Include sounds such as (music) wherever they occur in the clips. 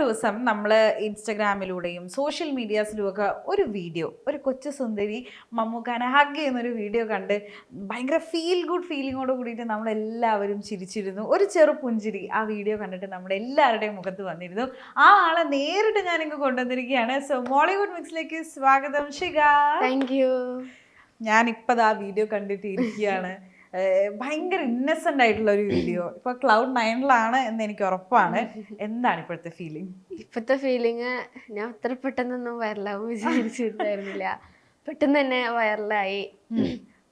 ദിവസം നമ്മൾ ഇൻസ്റ്റഗ്രാമിലൂടെയും സോഷ്യൽ മീഡിയാസിലും ഒക്കെ ഒരു വീഡിയോ ഒരു കൊച്ചു സുന്ദരി മമ്മൂക്കാനെ ഹഗ് ചെയ്യുന്നൊരു വീഡിയോ കണ്ട് ഭയങ്കര ഫീൽ ഗുഡ് ഫീലിങ്ങോട് കൂടിയിട്ട് നമ്മളെല്ലാവരും ചിരിച്ചിരുന്നു. ഒരു ചെറു പുഞ്ചിരി ആ വീഡിയോ കണ്ടിട്ട് നമ്മുടെ എല്ലാവരുടെയും മുഖത്ത് വന്നിരുന്നു. ആ ആളെ നേരിട്ട് ഞാനിങ്ങ് കൊണ്ടുവന്നിരിക്കുകയാണ്. സോ മോളിവുഡ് മിക്സിലേക്ക് സ്വാഗതം. ഷിക താങ്ക് യു ഞാനിപ്പോൾ ആ വീഡിയോ കണ്ടിട്ട് ഇരിക്കുകയാണ് ഭയങ്കര ഇന്നസെന്റ് ആയിട്ടുള്ള ഒരു വീഡിയോ ഇപ്പൊ ക്ലൗഡ് നയനിലാണ് എന്ന് എനിക്ക് ഉറപ്പാണ്. എന്താണ് ഇപ്പോഴത്തെ ഫീലിംഗ് ഇപ്പോഴത്തെ ഫീലിംഗ് ഞാൻ അത്ര പെട്ടെന്നൊന്നും വരലാവും വിചാരിച്ചിട്ടുണ്ടായിരുന്നില്ല പെട്ടെന്ന് തന്നെ വൈറലായി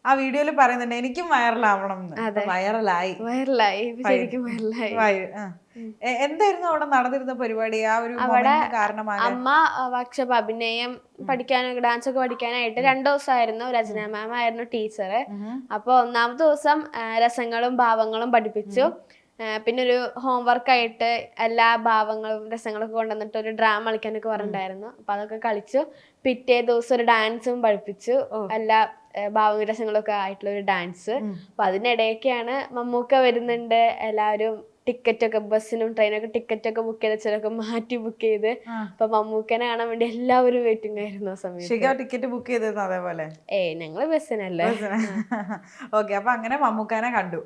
ആ വീഡിയോയിൽ പറയുന്നുണ്ട് എനിക്കും വൈറലാവണം എന്ന് വൈറലായി. വൈറലായി. ശരിക്കും വൈറലായി. എന്തായിരുന്നു അവിടെ നടന്നിരുന്ന പരിപാടി? ആ ഒരു അവിടെ അമ്മ വർക്ക്ഷോപ്പ് അഭിനയം പഠിക്കാനൊക്കെ ഡാൻസ് ഒക്കെ പഠിക്കാനായിട്ട് രണ്ടു ദിവസമായിരുന്നു. രചന മാം ആയിരുന്നു ടീച്ചർ അപ്പോൾ ഒന്നാമത്തെ ദിവസം രസങ്ങളും ഭാവങ്ങളും പഠിപ്പിച്ചു. പിന്നെ ഒരു ഹോംവർക്ക് ആയിട്ട് എല്ലാ ഭാവങ്ങളും രസങ്ങളൊക്കെ കൊണ്ടുവന്നിട്ട് ഒരു ഡ്രാമ കളിക്കാനൊക്കെ പറഞ്ഞിട്ടുണ്ടായിരുന്നു. അപ്പൊ അതൊക്കെ കളിച്ചു. പിറ്റേ ദിവസം ഒരു ഡാൻസും പഠിപ്പിച്ചു. എല്ലാ ഭാവങ്ങൾ ഭാവ രസങ്ങളൊക്കെ ആയിട്ടുള്ള ഒരു ഡാൻസ് അപ്പൊ അതിനിടയൊക്കെയാണ് മമ്മൂക്ക വരുന്നുണ്ട്. എല്ലാവരും ടിക്കറ്റ് ഒക്കെ ബസ്സിനും ട്രെയിനൊക്കെ ടിക്കറ്റ് ഒക്കെ ബുക്ക് ചെയ്ത് ചിലൊക്കെ മാറ്റി ബുക്ക് ചെയ്ത്. അപ്പൊ മമ്മൂക്കനെ കാണാൻ വേണ്ടി എല്ലാവരും വെയിറ്റിംഗ് ആയിരുന്നു ആ സമയത്ത്. ശിഖ ടിക്കറ്റ് ബുക്ക് ചെയ്തിരുന്നു അതേപോലെ? ഏ ഞങ്ങൾ ബസ്സിനല്ലേ. ഓക്കെ അപ്പൊ അങ്ങനെ മമ്മൂക്കാനെ കണ്ടു.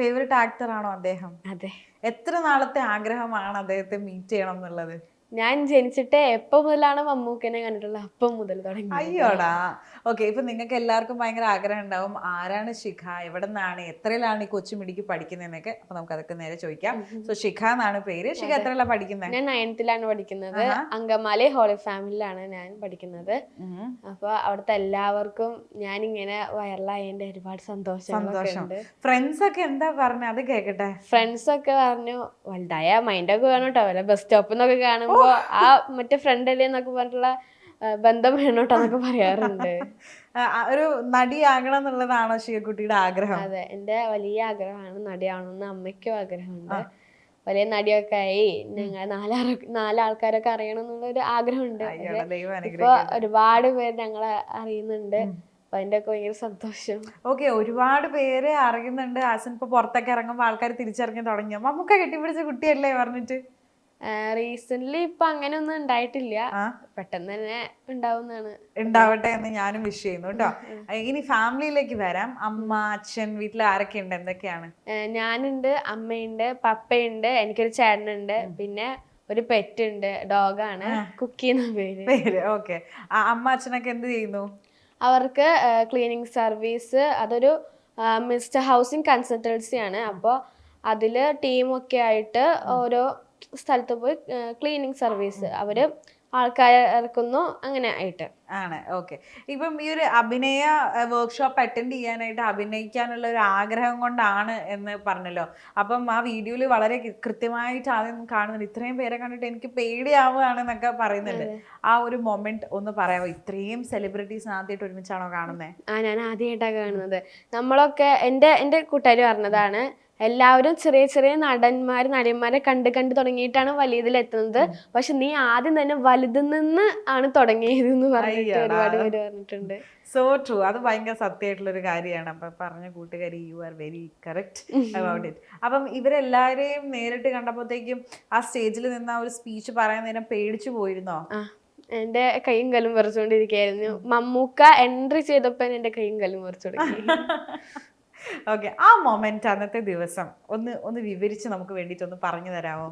ഫേവറേറ്റ് ആക്ടർ ആണോ അദ്ദേഹം? അതെ. എത്ര നാളത്തെ ആഗ്രഹമാണ് അദ്ദേഹത്തെ മീറ്റ് ചെയ്യണം എന്നുള്ളത്? ഞാൻ ജനിച്ചിട്ട് എപ്പോ മുതലാണ് മമ്മൂക്കനെ കണ്ടിട്ടുള്ളത്? അപ്പം മുതൽ തുടങ്ങി അയ്യോടാ. ഓക്കെ ഇപ്പം നിങ്ങൾക്ക് എല്ലാവർക്കും ഭയങ്കര ആഗ്രഹം ഉണ്ടാവും. ആരാണ് ശിഖ? എവിടെ നിന്നാണ് എത്രയിലാണ് ഈ കൊച്ചുമിടിക്ക് പഠിക്കുന്നതെന്നൊക്കെ. അപ്പൊ നമുക്ക് അതൊക്കെ നേരെ ചോദിക്കാം. സോ ശിഖ എന്നാണ് പേര്. ശിഖ എത്രയിലാണ് പഠിക്കുന്നത് ഞാൻ നയൻത്തിലാണ് പഠിക്കുന്നത്. അങ്കമാലി ഹോളി ഫാമിലിയിലാണ് ഞാൻ പഠിക്കുന്നത്. അപ്പൊ അവിടുത്തെ എല്ലാവർക്കും ഞാൻ ഇങ്ങനെ വയറലായതിന്റെ ഒരുപാട് സന്തോഷം. സന്തോഷം ഫ്രണ്ട്സ് ഒക്കെ എന്താ പറഞ്ഞത് അത് കേക്കട്ടെ. ഫ്രണ്ട്സ് ഒക്കെ പറഞ്ഞു വലുതായ മൈൻഡൊക്കെ വേണം കേട്ടോ വല്ല ബസ് സ്റ്റോപ്പിൽ നിന്നൊക്കെ കാണുമ്പോ ആ മറ്റേ ഫ്രണ്ട് അല്ലേ എന്നൊക്കെ പറഞ്ഞിട്ടുള്ള ബന്ധം വേണോട്ടെന്നൊക്കെ പറയാറുണ്ട്. ഒരു നടിയാകണം എന്നുള്ളതാണോ ശിവക്കുട്ടിയുടെ ആഗ്രഹം? അതെ എന്റെ വലിയ ആഗ്രഹമാണ് നടിയാവണമെന്ന് അമ്മയ്ക്കും ആഗ്രഹമുണ്ട്. വലിയ നടിയൊക്കെ ആയി ഞങ്ങൾ നാലാറ് നാലാൾക്കാരൊക്കെ അറിയണം എന്നുള്ള ഒരു ആഗ്രഹമുണ്ട് ഇപ്പൊ ഒരുപാട് പേര് ഞങ്ങളെ അറിയുന്നുണ്ട്. അപ്പൊ അതിന്റെ ഒക്കെ ഭയങ്കര സന്തോഷം. ഓക്കെ ഒരുപാട് പേര് അറിയുന്നുണ്ട്. ആസൻ ഇപ്പൊ പുറത്തൊക്കെ ഇറങ്ങുമ്പോൾ ആൾക്കാർ തിരിച്ചറിഞ്ഞു തുടങ്ങിയ മമ്മൂക്ക കെട്ടിപ്പിടിച്ച കുട്ടിയല്ലേ പറഞ്ഞിട്ട്? റീസെന്റ് ഇപ്പൊ അങ്ങനെ ഒന്നും ഉണ്ടായിട്ടില്ല പെട്ടെന്ന് തന്നെ ഉണ്ടാവുന്നതാണ്. ഉണ്ടാവട്ടെ എന്ന് ഞാനും വിഷ് ചെയ്യുന്നു കേട്ടോ ഇനി ഫാമിലിയിലേക്ക് വരാം. അമ്മ അച്ഛൻ വീട്ടിൽ ആരൊക്കെ ഉണ്ട്? എന്തൊക്കെയാണ്? ഞാനുണ്ട് അമ്മയുണ്ട് പപ്പയുണ്ട് എനിക്കൊരു ചേട്ടനുണ്ട് പിന്നെ ഒരു പെറ്റ് ഉണ്ട് ഡോഗാണ്. കുക്കി എന്ന പേര്. പേര് ഓക്കെ. അമ്മ അച്ഛനൊക്കെ എന്ത് ചെയ്യുന്നു? അവർക്ക് ക്ലീനിങ് സർവീസ് അതൊരു മിസ്റ്റർ ഹൗസിംഗ് കൺസൾട്ടൻസി ആണ്. അപ്പോൾ അതിൽ ടീമൊക്കെ ആയിട്ട് ഓരോ സ്ഥലത്ത് പോയി ക്ലീനിങ് സർവീസ് അവർ ആൾക്കാരെ ഇറക്കുന്നു അങ്ങനെ ആയിട്ട്. ആണ് ഓക്കെ. ഇപ്പം ഈ ഒരു അഭിനയ വർക്ക്ഷോപ്പ് അറ്റൻഡ് ചെയ്യാനായിട്ട് അഭിനയിക്കാനുള്ള ഒരു ആഗ്രഹം കൊണ്ടാണ് എന്ന് പറഞ്ഞല്ലോ. അപ്പം ആ വീഡിയോയിൽ വളരെ കൃത്യമായിട്ട് ആദ്യം കാണുന്നുണ്ട്. ഇത്രയും പേരെ കണ്ടിട്ട് എനിക്ക് പേടിയാവുകയാണെന്നൊക്കെ പറയുന്നുണ്ട്. ആ ഒരു മൊമെന്റ് ഒന്ന് പറയാമോ? ഇത്രയും സെലിബ്രിറ്റീസ് ആദ്യമായിട്ട് ഒരുമിച്ചാണോ കാണുന്നത് ആ ഞാൻ ആദ്യമായിട്ടാണ് കാണുന്നത്. നമ്മളൊക്കെ എന്റെ എന്റെ കൂട്ടുകാർ പറഞ്ഞതാണ് എല്ലാവരും ചെറിയ ചെറിയ നടന്മാർ നടിമാരെ കണ്ട് കണ്ട് തുടങ്ങിയിട്ടാണ് വലിയതിൽ എത്തുന്നത് പക്ഷെ നീ ആദ്യം തന്നെ വലുതിൽ നിന്ന് ആണ് തുടങ്ങിയത് എന്ന് പറഞ്ഞിട്ട് അയ്യടാ. ഒരുപാട് പേര് പറഞ്ഞിട്ടുണ്ട്. സോ ട്രൂ അത് ഭയങ്കര സത്യമായിട്ടുള്ള ഒരു കാര്യമാണ്. അപ്പൊ പറഞ്ഞ കൂട്ടുകാരി you are very correct about it അപ്പം ഇവരെല്ലാവരെയും നേരിട്ട് കണ്ടപ്പോഴത്തേക്കും ആ സ്റ്റേജിൽ നിന്ന് ആ ഒരു സ്പീച്ച് പറയാൻ നേരം പേടിച്ചു പോയിരുന്നോ? എന്റെ കൈയും കലും പറിച്ചുകൊണ്ടിരിക്കുകയായിരുന്നു മമ്മൂക്ക എൻട്രി ചെയ്തപ്പോൾ എന്റെ കൈയും കലും പറിച്ചു തുടങ്ങി. (laughs) ഓക്കെ ആ മൊമെന്റ് അന്നത്തെ ദിവസം. ഒന്ന് ഒന്ന് വിവരിച്ച് നമുക്ക് വേണ്ടിയിട്ടൊന്ന് പറഞ്ഞു തരാമോ?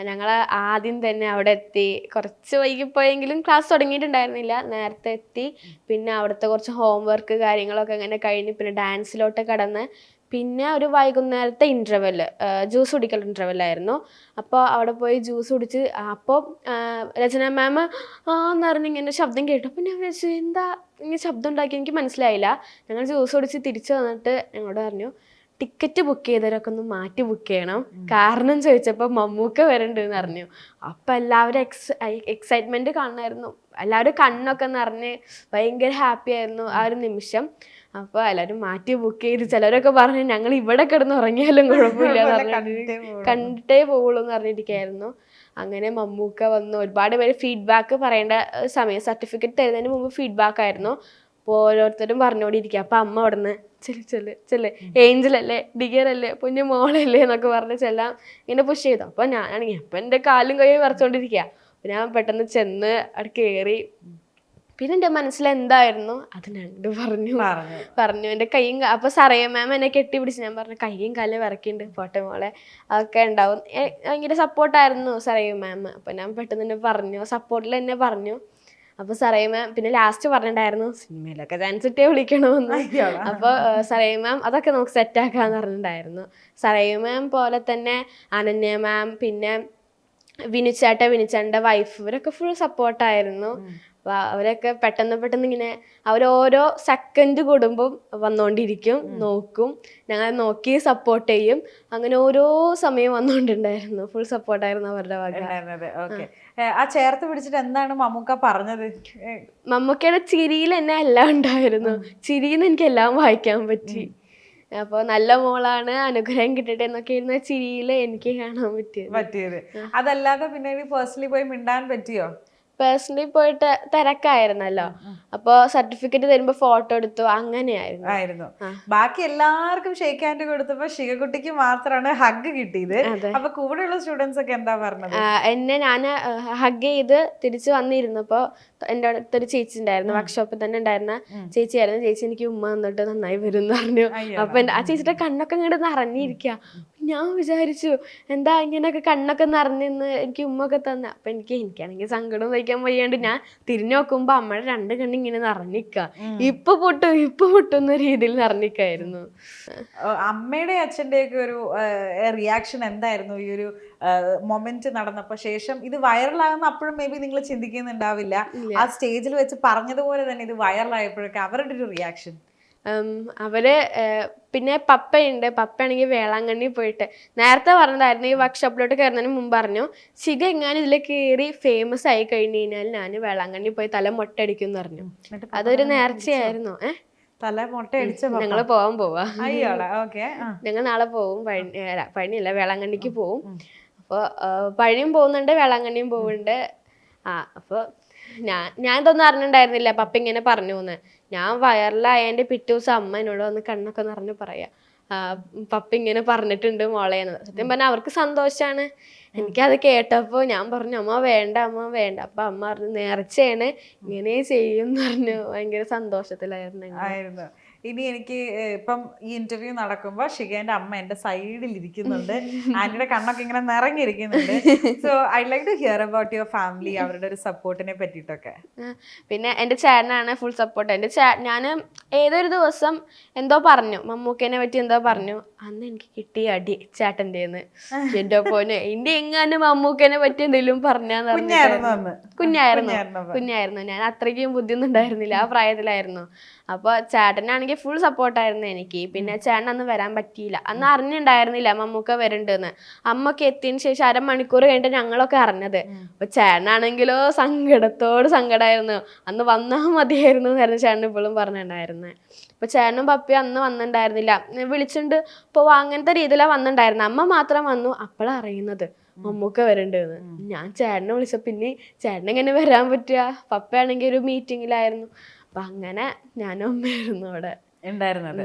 ഞങ്ങൾ ആദ്യം തന്നെ അവിടെ എത്തി. കുറച്ച് വൈകിപ്പോയെങ്കിലും ക്ലാസ് തുടങ്ങിയിട്ടുണ്ടായിരുന്നില്ല. നേരത്തെ എത്തി. പിന്നെ അവിടുത്തെ കുറച്ച് ഹോംവർക്ക് കാര്യങ്ങളൊക്കെ അങ്ങനെ കഴിഞ്ഞ് പിന്നെ ഡാൻസിലോട്ട് കടന്ന് പിന്നെ ഒരു വൈകുന്നേരത്തെ ഇന്റർവെൽ ജ്യൂസ് കുടിക്കൽ ഇന്റർവെല്ലായിരുന്നു അപ്പോൾ അവിടെ പോയി ജ്യൂസ് കുടിച്ച് അപ്പോൾ രചന മാം ആ എന്ന് പറഞ്ഞ് ഇങ്ങനെ ശബ്ദം കേട്ടു. അപ്പോൾ ഞാൻ വിചാരിച്ചു എന്താ ഇങ്ങനെ ശബ്ദം ഉണ്ടാക്കി എനിക്ക് മനസ്സിലായില്ല. ഞങ്ങൾ ജ്യൂസ് കുടിച്ച് തിരിച്ചു വന്നിട്ട് ഞങ്ങളോട് പറഞ്ഞു ടിക്കറ്റ് ബുക്ക് ചെയ്തവരൊക്കെ ഒന്ന് മാറ്റി ബുക്ക് ചെയ്യണം. കാരണം ചോദിച്ചപ്പോൾ മമ്മൂക്ക വരണ്ടെന്ന് പറഞ്ഞു. അപ്പം എല്ലാവരും എക്സ് എക്സൈറ്റ്മെന്റ് കാണുമായിരുന്നു എല്ലാവരും കണ്ണൊക്കെ നിറഞ്ഞ് ഭയങ്കര ഹാപ്പി ആയിരുന്നു ആ ഒരു നിമിഷം. അപ്പോൾ എല്ലാവരും മാറ്റി ബുക്ക് ചെയ്ത് ചിലരൊക്കെ പറഞ്ഞു ഞങ്ങൾ ഇവിടെ കിടന്ന് ഉറങ്ങിയാലും കുഴപ്പമില്ല എന്ന് പറഞ്ഞിട്ട് കണ്ടിട്ടേ പോവുള്ളൂ. എന്ന് പറഞ്ഞിരിക്കുകയായിരുന്നു അങ്ങനെ മമ്മൂക്ക വന്നു ഒരുപാട് പേര് ഫീഡ്ബാക്ക് പറയേണ്ട സമയം സർട്ടിഫിക്കറ്റ് തരുന്നതിന് മുമ്പ് ഫീഡ്ബാക്ക് ആയിരുന്നു. അപ്പോൾ ഓരോരുത്തരും പറഞ്ഞുകൊണ്ടിരിക്കുക അപ്പം അമ്മ അവിടെ നിന്ന് ചെൽ ചെൽ ഏഞ്ചലല്ലേ അല്ലേ കുഞ്ഞു മോളല്ലേ എന്നൊക്കെ പറഞ്ഞ് ചെല്ലാം ഇങ്ങനെ പുഷ് ചെയ്തു. അപ്പൊ ഞാനാണെങ്കിൽ അപ്പം എന്റെ കാലും കൈയും വരച്ചുകൊണ്ടിരിക്കുക അപ്പം ഞാൻ പെട്ടെന്ന് ചെന്ന് അവിടെ കയറി പിന്നെ എന്റെ മനസ്സിൽ എന്തായിരുന്നു അത് അങ്ങോട്ട് പറഞ്ഞു. പറഞ്ഞു. എന്റെ കൈയും അപ്പോൾ അപ്പൊ സറയ മാം എന്നെ കെട്ടി പിടിച്ച് ഞാൻ പറഞ്ഞു കൈയും കാലും വിറക്കിണ്ട് പോട്ടെ മോളെ. അതൊക്കെ ഉണ്ടാവും. ഭയങ്കര സപ്പോർട്ടായിരുന്നു സറയ മാം അപ്പോൾ ഞാൻ പെട്ടെന്ന് തന്നെ പറഞ്ഞു. സപ്പോർട്ടിൽ എന്നെ പറഞ്ഞു. അപ്പൊ സറയ മാം പിന്നെ ലാസ്റ്റ് പറഞ്ഞിട്ടുണ്ടായിരുന്നു സിനിമയിലൊക്കെ ചാൻസ് ഇട്ടേ വിളിക്കണമെന്ന് അപ്പൊ അപ്പോൾ സറയ മാം അതൊക്കെ നമുക്ക് സെറ്റ് സെറ്റാക്കാന്ന് പറഞ്ഞിട്ടുണ്ടായിരുന്നു. സറയ മാം പോലെ തന്നെ അനന്യ മാം പിന്നെ വിനിച്ചേട്ട വിനിച്ചേട്ടന്റെ വൈഫ് ഇവരൊക്കെ ഫുൾ സപ്പോർട്ടായിരുന്നു അപ്പൊ അവരൊക്കെ പെട്ടെന്ന് പെട്ടെന്ന് ഇങ്ങനെ അവരോരോ സെക്കൻഡ് കൂടുമ്പം വന്നുകൊണ്ടിരിക്കും നോക്കും. ഞങ്ങൾ നോക്കി സപ്പോർട്ട് ചെയ്യും. അങ്ങനെ ഓരോ സമയം വന്നുകൊണ്ടുണ്ടായിരുന്നു ഫുൾ സപ്പോർട്ടായിരുന്നു അവരുടെ വക. ആ. ചേർത്ത് പിടിച്ചിട്ട് എന്താണ് മമ്മൂക്ക പറഞ്ഞത്? മമ്മൂക്കയുടെ ചിരിയിൽ എന്നെ എല്ലാം ഉണ്ടായിരുന്നു. ചിരിയിൽ നിന്ന് എനിക്ക് എല്ലാം വായിക്കാൻ പറ്റി. അപ്പോൾ നല്ല മോളാണ് അനുഗ്രഹം കിട്ടട്ടെ എന്നൊക്കെ ഇരുന്ന ചിരിയിൽ എനിക്ക് കാണാൻ പറ്റിയത്. പറ്റിയത്. അതല്ലാതെ പിന്നെ പേഴ്സണലി പോയി മിണ്ടാൻ പറ്റിയോ? പേഴ്സണലി പോയിട്ട് തിരക്കായിരുന്നല്ലോ. അപ്പൊ സർട്ടിഫിക്കറ്റ് തരുമ്പോ ഫോട്ടോ എടുത്തു അങ്ങനെയായിരുന്നു. ആയിരുന്നു. ബാക്കി എല്ലാവർക്കും ഷേക്ക് ഹാൻഡ് കൊടുത്തപ്പോ ശിവകുട്ടിക്ക് മാത്രമാണ് ഹഗ് കിട്ടിയത്. അപ്പൊ കൂടെയുള്ള സ്റ്റുഡൻസ് ഒക്കെ എന്താ പറഞ്ഞത്? എന്നെ ഞാൻ ഹഗ് ചെയ്ത് തിരിച്ചു വന്നിരുന്നപ്പോ എന്റെ അടുത്തൊരു ചേച്ചി ഉണ്ടായിരുന്നു വർക്ക്ഷോപ്പിൽ തന്നെ ഉണ്ടായിരുന്ന ചേച്ചിയായിരുന്നു. ചേച്ചി എനിക്ക് ഉമ്മ വന്നിട്ട് നന്നായി വരും എന്ന് പറഞ്ഞു. അപ്പൊ ആ ചേച്ചിയുടെ കണ്ണൊക്കെ ഇങ്ങോട്ട് നിറഞ്ഞിരിക്കുക ഞാൻ വിചാരിച്ചു എന്താ ഇങ്ങനെയൊക്കെ കണ്ണൊക്കെ നിറഞ്ഞെന്ന് എനിക്ക് ഉമ്മൊക്കെ ഒക്കെ തന്നെ. അപ്പൊ എനിക്ക് എനിക്കാണെങ്കിൽ സങ്കടം വഹിക്കാൻ വയ്യാണ്ട് ഞാൻ തിരിഞ്ഞു നോക്കുമ്പോ അമ്മയുടെ രണ്ട് കണ്ണ് ഇങ്ങനെ നിറഞ്ഞിക്ക. ഇപ്പൊ പൊട്ടും ഇപ്പൊ പൊട്ടുന്ന രീതിയിൽ നിറഞ്ഞിക്കായിരുന്നു. അമ്മയുടെ അച്ഛന്റെ ഒക്കെ ഒരു റിയാക്ഷൻ എന്തായിരുന്നു? ഈ ഒരു മൊമെന്റ് നടന്നപ്പോ ശേഷം ഇത് വൈറലാകുന്ന അപ്പോഴും മേ ബി നിങ്ങൾ ചിന്തിക്കുന്നുണ്ടാവില്ല. ആ സ്റ്റേജിൽ വെച്ച് പറഞ്ഞതുപോലെ തന്നെ ഇത് വൈറലായപ്പോഴൊക്കെ അവരുടെ ഒരു റിയാക്ഷൻ അവർ പിന്നെ പപ്പയുണ്ട്. പപ്പയാണെങ്കിൽ വേളാങ്കണ്ണി പോയിട്ട്. നേരത്തെ പറഞ്ഞതായിരുന്നു ഈ വർക്ക്ഷോപ്പിലോട്ട് കയറുന്നതിന് മുമ്പ് പറഞ്ഞു ശിഖ എങ്ങാനും ഇതിൽ കയറി ഫേമസ് ആയി കഴിഞ്ഞു കഴിഞ്ഞാൽ ഞാൻ വേളാങ്കണ്ണി പോയി തല മൊട്ടടിക്കും എന്ന് പറഞ്ഞു അതൊരു നേർച്ചയായിരുന്നു. ഏഹ് തല മൊട്ട അടിച്ച ഞങ്ങൾ പോവാൻ പോവാ. ഞങ്ങൾ നാളെ പോവും പഴനിയല്ല വേളാങ്കണ്ണിക്ക് പോവും. അപ്പോൾ പഴനിയും പോകുന്നുണ്ട് വേളാങ്കണ്ണിയും പോകുന്നുണ്ട്. ആ അപ്പോൾ ഞാൻ ഞാൻ ഇതൊന്നും അറിഞ്ഞിട്ടുണ്ടായിരുന്നില്ല പപ്പ ഇങ്ങനെ പറഞ്ഞു എന്ന് ഞാൻ വയറിലായതിന്റെ പിറ്റേ ദിവസം അമ്മ എന്നോട് വന്ന് കണ്ണൊക്കെ നിറഞ്ഞു പറയാ പപ്പ ഇങ്ങനെ പറഞ്ഞിട്ടുണ്ട് മോളെ എന്ന്. സത്യം പറഞ്ഞാൽ അവർക്ക് സന്തോഷാണ്. എനിക്കത് കേട്ടപ്പോൾ ഞാൻ പറഞ്ഞു അമ്മ വേണ്ട അമ്മ വേണ്ട. അപ്പൊ അമ്മ പറഞ്ഞു നേർച്ചയാണ് ഇങ്ങനെ ചെയ്യും എന്ന് പറഞ്ഞു. ഭയങ്കര സന്തോഷത്തിലായിരുന്നു ഇനി എനിക്ക് ഇപ്പം ഈ ഇന്റർവ്യൂ നടക്കുമ്പോ ഷിഗേന്റെ അമ്മ എന്റെ സൈഡിൽ ഇരിക്കുന്നുണ്ട്. (laughs) ആന്റിയുടെ കണ്ണൊക്കെ ഇങ്ങനെ നിറഞ്ഞിരിക്കുന്നുണ്ട്. So I like to hear about your family അവരുടെ ഒരു സപ്പോർട്ടിനെ പറ്റിയിട്ടൊക്കെ. പിന്നെ എന്റെ ചേട്ടനാണ് ഫുൾ സപ്പോർട്ട് എന്റെ ഞാൻ ഏതൊരു ദിവസം എന്തോ പറഞ്ഞു. മമ്മൂക്കേനെ പറ്റി എന്തോ പറഞ്ഞു. അന്ന് എനിക്ക് കിട്ടിയ അടി ചേട്ടന്റെന്ന് എന്റെ പോനെ എന്റെ എങ്ങാനും മമ്മൂക്കേനെ പറ്റി എന്തെങ്കിലും പറഞ്ഞാന്ന് കുഞ്ഞായിരുന്നു അന്ന്. കുഞ്ഞായിരുന്നു. കുഞ്ഞായിരുന്നു ഞാൻ അത്രയ്ക്കും ബുദ്ധിയൊന്നും ഉണ്ടായിരുന്നില്ല. ആ പ്രായത്തിലായിരുന്നു. അപ്പൊ ചേട്ടനാണെങ്കിൽ ഫുൾ സപ്പോർട്ടായിരുന്നു എനിക്ക്. പിന്നെ ചേട്ടൻ അന്ന് വരാൻ പറ്റിയില്ല. അന്ന് അറിഞ്ഞിട്ടുണ്ടായിരുന്നില്ല മമ്മൂക്ക വരുന്നുണ്ടെന്ന് അമ്മയ്ക്ക് എത്തിയതിന് ശേഷം അരമണിക്കൂർ കഴിഞ്ഞിട്ട് ഞങ്ങളൊക്കെ അറിഞ്ഞത്. അപ്പൊ ചേട്ടനാണെങ്കിലോ സങ്കടത്തോട് സങ്കടമായിരുന്നു അന്ന് വന്നാൽ മതിയായിരുന്നു എന്നായിരുന്നു ചേട്ടൻ ഇപ്പോഴും പറഞ്ഞിട്ടുണ്ടായിരുന്നത് അപ്പോൾ ചേട്ടനും പപ്പിയും അന്ന് വന്നിട്ടുണ്ടായിരുന്നില്ല വിളിച്ചിട്ടുണ്ട് ഇപ്പോൾ അങ്ങനത്തെ രീതിയിലാണ് വന്നിട്ടുണ്ടായിരുന്നത് അമ്മ മാത്രം വന്നു. അപ്പോഴാണ് അറിയുന്നത്. മമ്മൂക്ക വരണ്ടെന്ന്. ഞാൻ ചേട്ടനെ വിളിച്ച പിന്നെ ചേട്ടൻ എങ്ങനെ വരാൻ പറ്റുക? പപ്പയാണെങ്കിൽ ഒരു മീറ്റിങ്ങിലായിരുന്നു അപ്പൊ അങ്ങനെ ഞാനും അമ്മയായിരുന്നു അവിടെ. ഉണ്ടായിരുന്നത്.